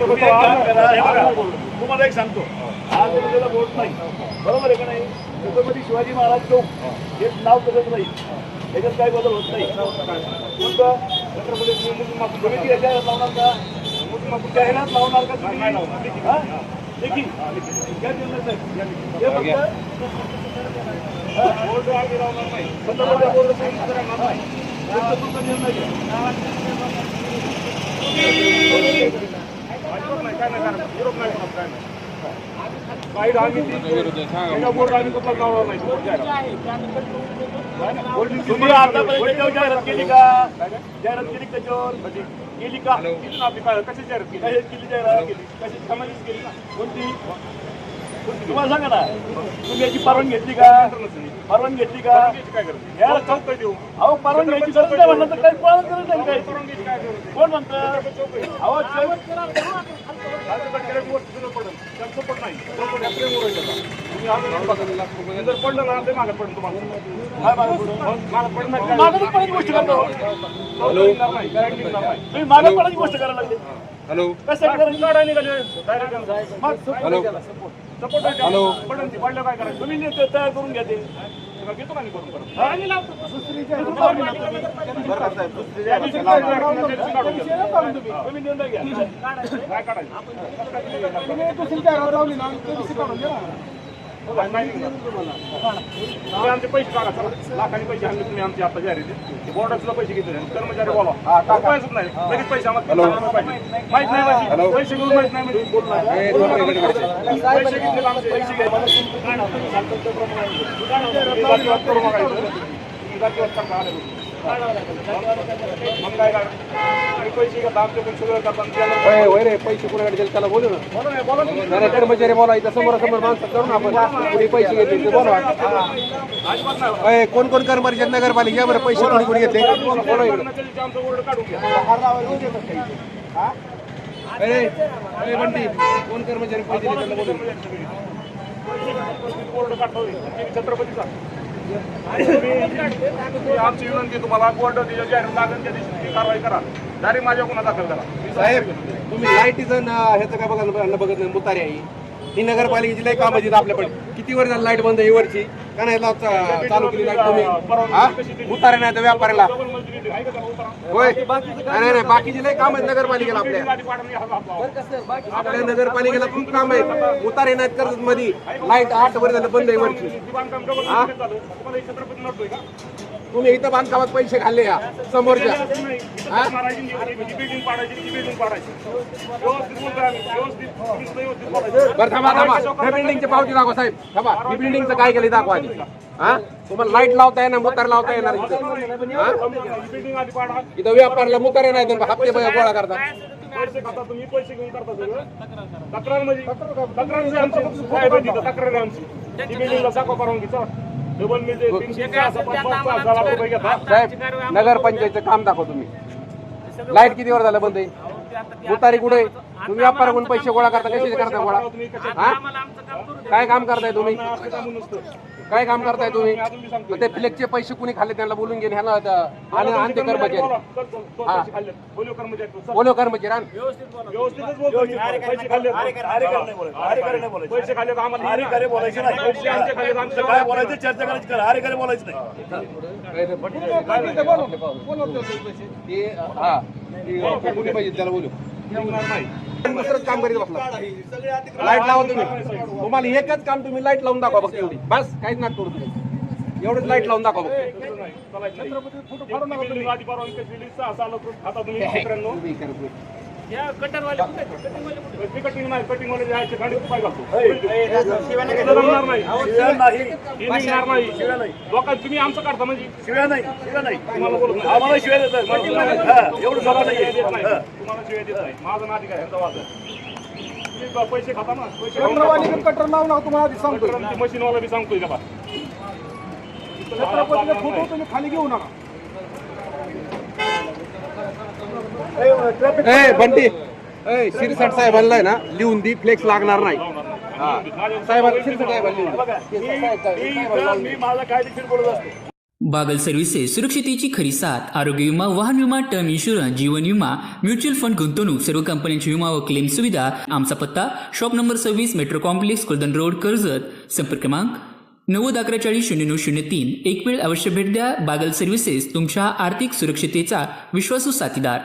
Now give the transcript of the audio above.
तुम्ही एक काम करा, हे बघा, तुम्हाला एक सांगतो आज बोट नाही बरोबर आहे का नाही छत्रपती शिवाजी महाराज चौक हे नाव तसंच नाही त्याच्यात काही बदल होत नाही कोणतं छत्रपती तुम्ही याच्यात लावणार का मुस्लिम जाहिरात लावणार का तुम्ही नाही लावणार हा? देखील या निर्णय साहेब. हे फक्त हा, बोर्ड आम्ही लावणार नाही छत्रपती बोर्ड नाही निर्णय घ्या. अजिबात नाही, काय नाही करणार. विरोध नाही करणार, काय नाही. आम्ही बोर्ड आम्ही कुठलाच लावणार नाही, बोर्ड जाहिरात. तुम्ही आतापर्यंत त्याच्यावर जाहिरात केली का? जाहिरात केली का त्याच्यावर? केली का? केली ना आपली काय कशी जाहिरात केली? कशी केली जाहिरात केली. कशी समाधीच केली ना. कोणती? तुम्हाला सांगा ना. तुम्ही याची परवानगी घेतली का? परवानगी घेतली का? याला चौक काय देऊ? अहो परवानगी घ्यायची गरज नाही म्हणलं तर काही पालन करत नाही काही कोण म्हणतं? अहो चौक जर पडलं ना ते तुम्हाला पडायची गोष्ट करतो तुम्ही मागत पडायची गोष्ट करायला लागले हॅलो. मग. का? पडेल काय करायचं? तुम्ही तयार करून घ्या ते. मग घेतो का मी करून परत? हा? आम्ही लावतो. दुसरीचं लावून लावतो. त्या दिवशी काय काढून घ्या, त्या दिवशी काढून घ्या. तुम्ही निर्णय घ्या. काय काढायचं? नाही निघणार. तुम्ही आमचे पैसे टाका पैसे आणले तुम्ही आमचे आता जाहीर ते बोर्डाचे सुद्धा पैसे घेतले कर्मचारी बोला नाही लगेच पैसे आम्हाला पाहिजे. माहीत नाही पैसे घेऊन माहीत नाही पैसे घेतले आमचे पैसे घ्या. करू मग काय पैसे कुणाकडे दिले त्याला बोलू ना नाही, कर्मचारी बोला समोरासमोर माणसं करू ना आपण कुणी पैसे घेतले ते बोला अजिबात कोण कोण कर्मचारी नगरपालिका बरं पैसे कोणी कोणी घेतले बोला इकडे कर्मचारीचे बंटी कोण कर्मचारी पैसे दिले त्याला बोलू बोर्ड काढतो छत्रपतीचा तुम्ही- आमची विनंती तुम्हाला बोर्ड जाहीर लागेल त्या दिवशी कारवाई करा. डायरेक्ट माझ्या गुन्हा दाखल करा. साहेब तुम्ही लाईटीचं ह्याचं काय बघा बघत नाही मुतारी आई ही नगरपालिकेची लई कामं आहेत आपल्याकडे. किती वर झाली लाइट बंद आहे ही वरची? का नाही लाव- चा- चालू केली लाइट तुम्ही हा? मुतारे नाही तर व्यापाऱ्याला. होय? नाही नाही नाही बाकीची लई काम आहेत नगरपालिकेला आपल्या. आपल्या नगरपालिकेला खूप काम आहे उतारे नाहीत कर्जत मध्ये लाइट आठ वर झालं बंद आहे वरची. हा? हे? तुम्ही इथं बांधकामात पैसे खाल्ले या समोरच्या हा? ही. बरं थांबा थांबा ह्या बिल्डिंगची पावती दाखवा साहेब थांबा ही बिल्डिंगचं काय केलं दाखवा आधी हा तुम्हाला लाइट लावता येणार मुतार लावता येणार इथं हा ही बिल्डिंग आधी पाडा इथं व्यापारला मुतारे नाही तर हप्ते गोळा करतात पैसे खाता तुम्ही पैसे घेऊन करता सगळं तक्रार म्हणजे तक्रार आहे आमची तक्रार आहे आमची परवानगी चला साहेब नगरपंचायतचं काम दाखवा तुम्ही. लाइट किती वर झालं बंद आहे? मुतारी कुठे तुम्ही व्यापाराकडून पैसे गोळा करता कसे करता गोळा? हा? काय काम करताय तुम्ही? काय काम करताय तुम्ही ते फ्लेक्सचे पैसे कुणी खाल्ले त्यांना बोलून घेऊन ह्याला आणि आणते कर्मचारी बोला, कर्मचारी काय बोलायचं चर्चा करायची करा अरे करे बोलायचं नाही ते, हा. ते कुणी पाहिजे त्याला बोलू नाही. दुसरंच काम करीत बसला. लाइट लावा तुम्ही. तुम्हाला एकच काम तुम्ही लाइट लावून दाखवा फक्त एवढी. बस काहीच नाही करू तुम्ही एवढंच लाइट लावून दाखवा फक्त. नाही, चालायचं नाही. ती बिल्डिंग आधी परवानगी कशी दिली? सहा सालं करून खाता तुम्ही तुम्ही हे. लोकांचं आमचं काढता म्हणजे? शिव्या नाही. शिव्या नाही. तुम्हाला बोलत नाही. आम्हाला शिव्या देतात म्हणजे हा, एवढं देत नाही. तुम्हाला शिवाय देत नाही. माझं नादी काय ह्यांचा वाद आहे. तुम्ही पैसे खाता ना? पैसे. कटर लावू नका तुम्हाला सांगतो मशीनवाला बी सांगतोय का फोटो तुम्ही खाली घेऊ नका. ए बंटी. ए शिरसाट साहेबांना आहे ना लिहून दी फ्लेक्स लागणार नाही. हा. साहेबांना शिरसाट साहेबांना लिहून दे. बघा मी मी इथं- मी माझा कायदेशीर बोलत असतो. बागल सर्व्हिसेस सुरक्षितेची खरी साथ आरोग्य विमा वाहन विमा टर्म इन्शुरन्स जीवन विमा म्युच्युअल फंड गुंतवणूक सर्व कंपन्यांची विमा व क्लेम सुविधा आमचा पत्ता शॉप नंबर सव्वीस metro complex Kuldan road Karjat. संपर्क क्रमांक नव्वद अकरा चाळीस शून्य नऊ शून्य तीन. एक वेळ अवश्य भेट द्या. बागल सर्व्हिसेस तुमच्या आर्थिक सुरक्षितेचा विश्वासू साथीदार.